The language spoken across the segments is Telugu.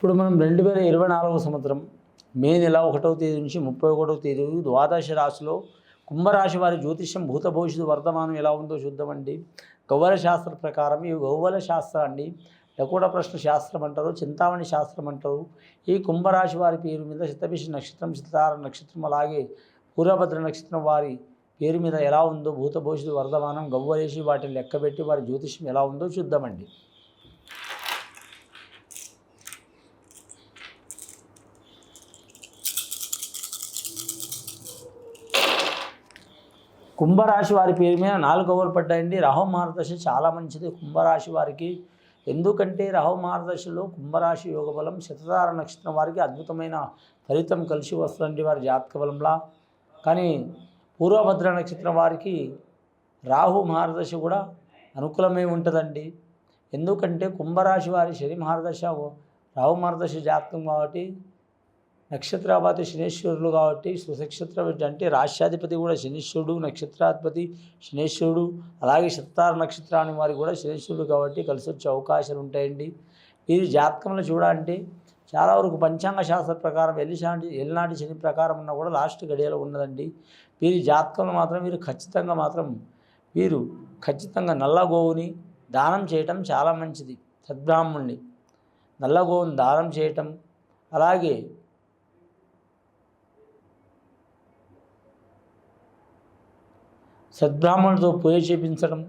ఇప్పుడు మనం రెండు వేల ఇరవై నాలుగవ సంవత్సరం మే నెల ఒకటవ తేదీ నుంచి ముప్పై ఒకటవ తేదీ ద్వాదశ రాశిలో కుంభరాశి వారి జ్యోతిష్యం భూత భవిష్యత్తు వర్తమానం ఎలా ఉందో చూద్దామండి. గౌవల శాస్త్ర ప్రకారం ఈ గౌవల అండి లకూట ప్రశ్న శాస్త్రం అంటారు చింతామణి శాస్త్రం అంటారు. ఈ కుంభరాశి వారి పేరు మీద శతభిష నక్షత్రం సితార నక్షత్రం అలాగే పూర్వభద్ర నక్షత్రం వారి పేరు మీద ఎలా ఉందో భూత భవిష్యత్తు వర్ధమానం గవ్వలేసి వాటిని లెక్కబెట్టి వారి జ్యోతిష్యం ఎలా ఉందో చూద్దామండి. కుంభరాశి వారి పేరు మీద నాలుగు ఓవర్ పడ్డాయండి. రాహు మార్గదర్శి చాలా మంచిది. కుంభరాశి వారికి ఎందుకంటే రాహు మార్గదర్శిలో కుంభరాశి యోగ బలం శతధార నక్షత్రం వారికి అద్భుతమైన ఫలితం కలిసి వస్తుంది వారి జాతక బలంలా. కానీ పూర్వభద్ర నక్షత్రం వారికి రాహు మహారదశ కూడా అనుకూలమై ఉంటుందండి. ఎందుకంటే కుంభరాశి వారి శని మహారదశ రాహు మహారదశ జాతకం కాబట్టి నక్షత్రాపతి శనేశ్వరులు కాబట్టి సునక్షత్ర అంటే రాష్ట్రాధిపతి కూడా శనీశ్వరుడు నక్షత్రాధిపతి శనేశ్వరుడు అలాగే శతార నక్షత్రాన్ని వారు కూడా శనేశ్వరుడు కాబట్టి కలిసి వచ్చే అవకాశాలు ఉంటాయండి. వీరి జాతకంలో చూడాలంటే చాలా వరకు పంచాంగ శాస్త్ర ప్రకారం ఎల్లిశాంటి ఎల్నాటి శని ప్రకారం ఉన్న కూడా లాస్ట్ గడియలో ఉన్నదండి. వీరి జాతకంలో మాత్రం వీరు ఖచ్చితంగా మాత్రం వీరు ఖచ్చితంగా నల్ల గోవుని దానం చేయటం చాలా మంచిది సద్బ్రాహ్మణ్ణి నల్ల గోవుని దానం చేయటం అలాగే సద్బ్రాహ్మణులతో పూజ చేపించడం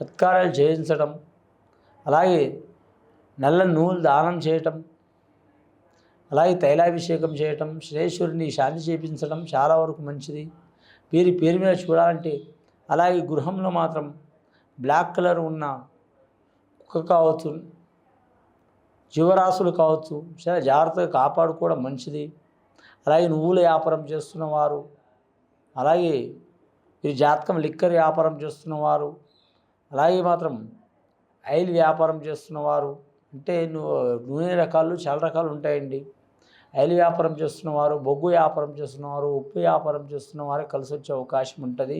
సత్కారాలు చేయించడం అలాగే నల్ల నూలు దానం చేయటం అలాగే తైలాభిషేకం చేయటం శ్రేశ్వరుని శాంతి చేపించడం చాలా వరకు మంచిది. వీరి పేరు మీద చూడాలంటే అలాగే గృహంలో మాత్రం బ్లాక్ కలర్ ఉన్న కుక్క కావచ్చు జీవరాశులు కావచ్చు చాలా జాగ్రత్తగా కాపాడుకోవడం మంచిది. అలాగే నువ్వుల వ్యాపారం చేస్తున్న వారు అలాగే వీరి జాతకం లిక్కర్ వ్యాపారం చేస్తున్నవారు అలాగే మాత్రం ఆయిల్ వ్యాపారం చేస్తున్నవారు అంటే నూనె రకాలు చాలా రకాలు ఉంటాయండి. ఆయిల్ వ్యాపారం చేస్తున్నవారు బొగ్గు వ్యాపారం చేస్తున్నవారు ఉప్పు వ్యాపారం చేస్తున్నవారు కలిసి వచ్చే అవకాశం ఉంటుంది.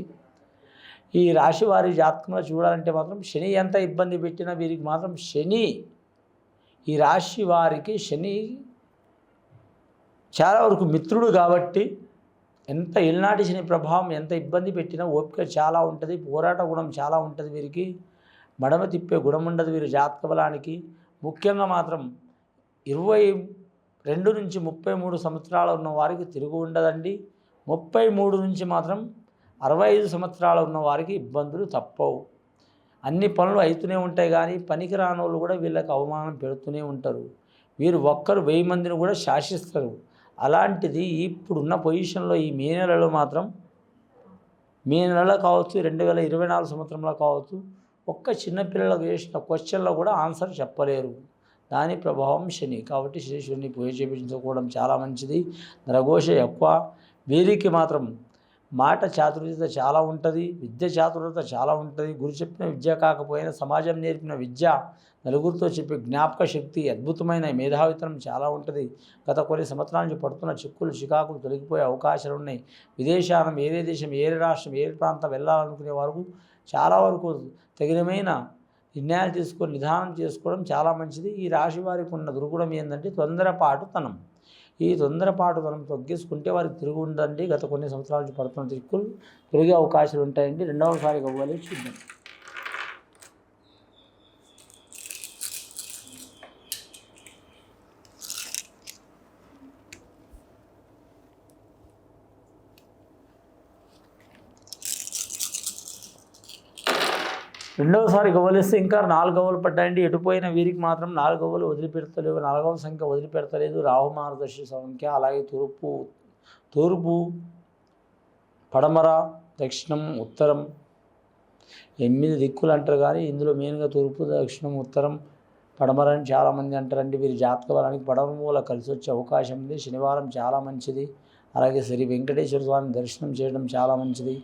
ఈ రాశి వారి జాతకంలో చూడాలంటే మాత్రం శని ఎంత ఇబ్బంది పెట్టినా వీరికి మాత్రం శని ఈ రాశి వారికి శని చాలా వరకు మిత్రుడు కాబట్టి ఎంత ఇల్నాటి శని ప్రభావం ఎంత ఇబ్బంది పెట్టినా ఓపిక చాలా ఉంటుంది పోరాట గుణం చాలా ఉంటుంది వీరికి. మడమ తిప్పే గుణం ఉండదు వీరి జాతక బలానికి ముఖ్యంగా మాత్రం ఇరవై రెండు నుంచి ముప్పై మూడు సంవత్సరాలు ఉన్న వారికి తిరుగు ఉండదండి. ముప్పై మూడు నుంచి మాత్రం అరవై ఐదు సంవత్సరాలు ఉన్న వారికి ఇబ్బందులు తప్పవు. అన్ని పనులు అవుతూనే ఉంటాయి కానీ పనికి రాని వాళ్ళు కూడా వీళ్ళకి అవమానం పెడుతూనే ఉంటారు. వీరు ఒక్కరు వెయ్యి మందిని కూడా శాసిస్తారు. అలాంటిది ఇప్పుడున్న పొజిషన్లో ఈ మే నెలలో మాత్రం మే నెలలో కావచ్చు రెండు వేల ఇరవై నాలుగు సంవత్సరంలో కావచ్చు ఒక్క చిన్నపిల్లలకు చేసిన క్వశ్చన్లో కూడా ఆన్సర్ చెప్పలేరు. దాని ప్రభావం శని. కాబట్టి శనీశ్వరుని పూజ చేయించుకోవడం చాలా మంచిది. నరఘోష ఎక్కువ వీరికి మాత్రం మాట చాతుర్యత చాలా ఉంటుంది విద్య చాతుర్యత చాలా ఉంటుంది. గురు చెప్పిన విద్య కాకపోయినా సమాజం నేర్పిన విద్య నలుగురితో చెప్పే జ్ఞాపక శక్తి అద్భుతమైన మేధావితనం చాలా ఉంటుంది. గత కొన్ని సంవత్సరాల నుంచి పడుతున్న చిక్కులు చికాకులు తొలగిపోయే అవకాశాలు ఉన్నాయి. విదేశానం ఏదే దేశం ఏ రాష్ట్రం ఏ ప్రాంతం వెళ్ళాలనుకునే వరకు చాలా వరకు తగినమైన నిర్ణయాలు తీసుకొని నిదానం చేసుకోవడం చాలా మంచిది. ఈ రాశి వారికి ఉన్న దుర్గుణం ఏంటంటే తొందరపాటుతనం. ఈ తొందరపాటుతనం తగ్గించుకుంటే వారికి తిరిగి ఉండండి గత కొన్ని సంవత్సరాల నుంచి పడుతున్న చిక్కులు తిరిగే అవకాశాలు ఉంటాయండి. రెండవసారి అవ్వాలి చూద్దాం. రెండవసారి గవ్వలిస్తే ఇంకా నాలుగు గవ్వలు పడ్డాయండి. ఎటుపోయిన వీరికి మాత్రం నాలుగు గవ్వలు వదిలిపెడతలేవు. నాలుగవ సంఖ్య వదిలిపెడతలేదు. రాహు మార్గదర్శి సంఖ్య అలాగే తూర్పు తూర్పు పడమర దక్షిణం ఉత్తరం ఎనిమిది దిక్కులు అంటారు కానీ ఇందులో మెయిన్గా తూర్పు దక్షిణం ఉత్తరం పడమర అని చాలామంది అంటారండి. వీరి జాతక బలానికి పడమర మూల కలిసి వచ్చే అవకాశం ఉంది. శనివారం చాలా మంచిది. అలాగే శ్రీ వెంకటేశ్వర స్వామి దర్శనం చేయడం చాలా మంచిది.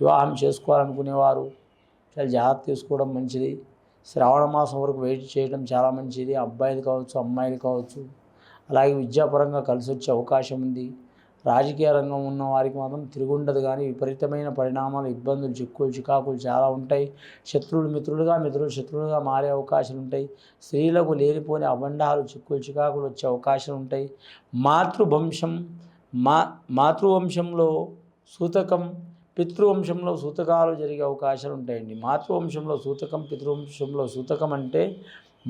వివాహం చేసుకోవాలనుకునేవారు చాలా జాగ్రత్త తీసుకోవడం మంచిది. శ్రావణ మాసం వరకు వెయిట్ చేయడం చాలా మంచిది. అబ్బాయిలు కావచ్చు అమ్మాయిలు కావచ్చు. అలాగే విద్యాపరంగా కలిసి వచ్చే అవకాశం ఉంది. రాజకీయ రంగం ఉన్న వారికి మాత్రం తిరుగుండదు కానీ విపరీతమైన పరిణామాలు ఇబ్బందులు చిక్కులు చికాకులు చాలా ఉంటాయి. శత్రువులు మిత్రులుగా మిత్రులు శత్రువులుగా మారే అవకాశాలు ఉంటాయి. స్త్రీలకు లేనిపోని అబండాలు చిక్కులు చికాకులు వచ్చే అవకాశాలు ఉంటాయి. మాతృవంశం మా మాతృవంశంలో సూతకం పితృవంశంలో సూతకాలు జరిగే అవకాశాలు ఉంటాయండి. మాతృవంశంలో సూతకం పితృవంశంలో సూతకం అంటే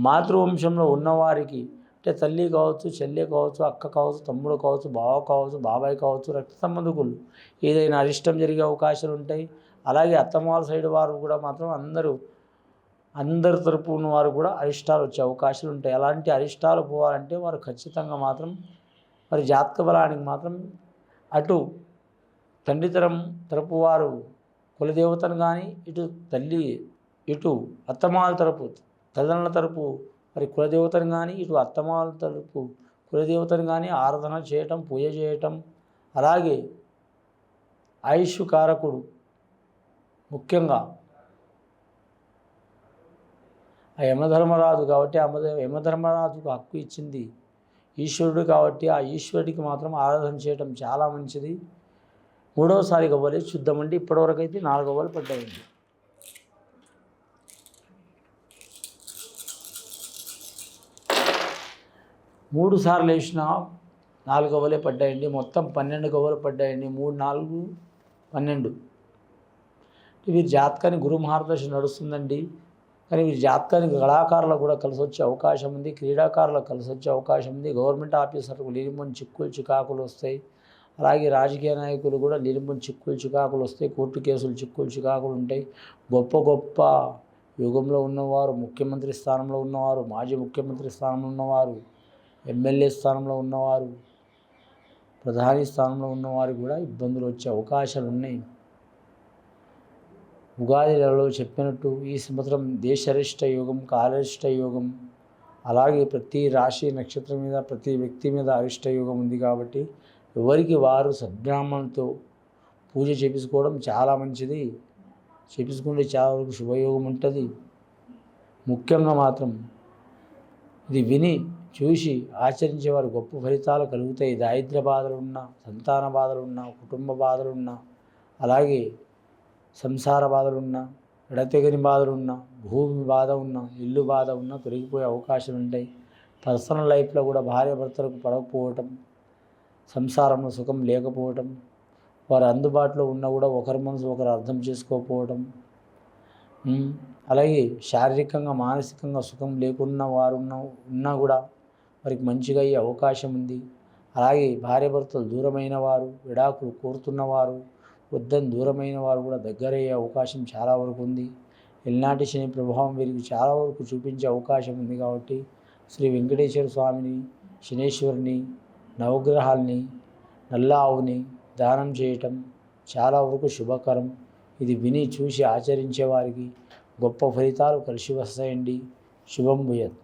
మాతృవంశంలో ఉన్నవారికి అంటే తల్లి కావచ్చు చెల్లి కావచ్చు అక్క కావచ్చు తమ్ముడు కావచ్చు బావ కావచ్చు బాబాయ్ కావచ్చు రక్త సంబంధకులు ఏదైనా అరిష్టం జరిగే అవకాశాలు ఉంటాయి. అలాగే అత్తమాల సైడ్ వారు కూడా మాత్రం అందరూ అందరి తరపు ఉన్న వారు కూడా అరిష్టాలు వచ్చే అవకాశాలు ఉంటాయి. అలాంటి అరిష్టాలు పోవాలంటే వారు ఖచ్చితంగా మాత్రం మరి జాతక బలానికి మాత్రం అటు తండ్రి తరం తరపు వారు కులదేవతను కానీ ఇటు తల్లి ఇటు అత్తమాల తరపు తల్లిదండ్రుల తరపు మరి కులదేవతను కానీ ఇటు అత్తమాల తరపు కులదేవతను కానీ ఆరాధన చేయటం పూజ చేయటం. అలాగే ఆయుష్ కారకుడు ముఖ్యంగా ఆ యమధర్మరాజు కాబట్టి యమ యమధర్మరాజుకు హక్కు ఇచ్చింది. ఈశ్వరుడు కాబట్టి ఆ ఈశ్వరుడికి మాత్రం ఆరాధన చేయటం చాలా మంచిది. మూడవసారి గవ్వలే చూద్దామండి ఇప్పటివరకు అయితే నాలుగు గవ్వలు పడ్డాయండి. మూడు సార్లు వేసిన నాలుగు గవ్వలే పడ్డాయండి మొత్తం పన్నెండు గవ్వలు పడ్డాయండి మూడు నాలుగు పన్నెండు. వీరి జాతకాన్ని గురు మహారదర్శి నడుస్తుందండి. కానీ వీరి జాతకానికి కళాకారులకు కూడా కలిసి వచ్చే అవకాశం ఉంది క్రీడాకారులకు కలిసి వచ్చే అవకాశం ఉంది. గవర్నమెంట్ ఆఫీసర్లకు లేనిపోని చిక్కులు చికాకులు వస్తాయి. అలాగే రాజకీయ నాయకులు కూడా నిలుపుని చిక్కులు చికాకులు వస్తాయి కోర్టు కేసులు చిక్కులు చికాకులు ఉంటాయి. గొప్ప గొప్ప యుగంలో ఉన్నవారు ముఖ్యమంత్రి స్థానంలో ఉన్నవారు మాజీ ముఖ్యమంత్రి స్థానంలో ఉన్నవారు ఎమ్మెల్యే స్థానంలో ఉన్నవారు ప్రధాని స్థానంలో ఉన్నవారు కూడా ఇబ్బందులు వచ్చే అవకాశాలు ఉన్నాయి. ఉగాది నెలలో చెప్పినట్టు ఈ సంవత్సరం దేశరిష్ట యోగం కాలరిష్ట యోగం అలాగే ప్రతి రాశి నక్షత్రం మీద ప్రతి వ్యక్తి మీద అరిష్ట యోగం ఉంది కాబట్టి ఎవరికి వారు సద్బ్రాహ్మణులతో పూజ చేపించుకోవడం చాలా మంచిది. చేపించుకుంటే చాలా వరకు శుభయోగం ఉంటుంది. ముఖ్యంగా మాత్రం ఇది విని చూసి ఆచరించే వారు గొప్ప ఫలితాలు కలుగుతాయి. దారిద్ర్య బాధలున్నా సంతాన బాధలున్నా కుటుంబ బాధలున్నా అలాగే సంసార బాధలున్నా ఎడతెగని బాధలున్నా భూమి బాధ ఉన్నా ఇల్లు బాధ ఉన్నా తొలగిపోయే అవకాశాలు ఉంటాయి పర్సనల్ లైఫ్లో కూడా భార్య భర్తలకు పడకపోవటం సంసారంలో సుఖం లేకపోవటం వారు అందుబాటులో ఉన్నా కూడా ఒకరి మనసు ఒకరు అర్థం చేసుకోకపోవటం అలాగే శారీరకంగా మానసికంగా సుఖం లేకున్నా వారు ఉన్న ఉన్నా కూడా వారికి మంచిగా అయ్యే అవకాశం ఉంది. అలాగే భార్యాభర్తలు దూరమైన వారు విడాకులు కోరుతున్నవారు వద్దని దూరమైన వారు కూడా దగ్గరయ్యే అవకాశం చాలా వరకు ఉంది. ఎల్నాటి శని ప్రభావం వీరికి చాలా వరకు చూపించే అవకాశం ఉంది కాబట్టి శ్రీ వెంకటేశ్వర స్వామిని శనేశ్వరిని నవగ్రహాల్ని నల్ల ఆవుని దానం చేయటం చాలా వరకు శుభకరం. ఇది విని చూసి ఆచరించే వారికి గొప్ప ఫలితాలు కలిసి వస్తాయండి. శుభం భూయత్.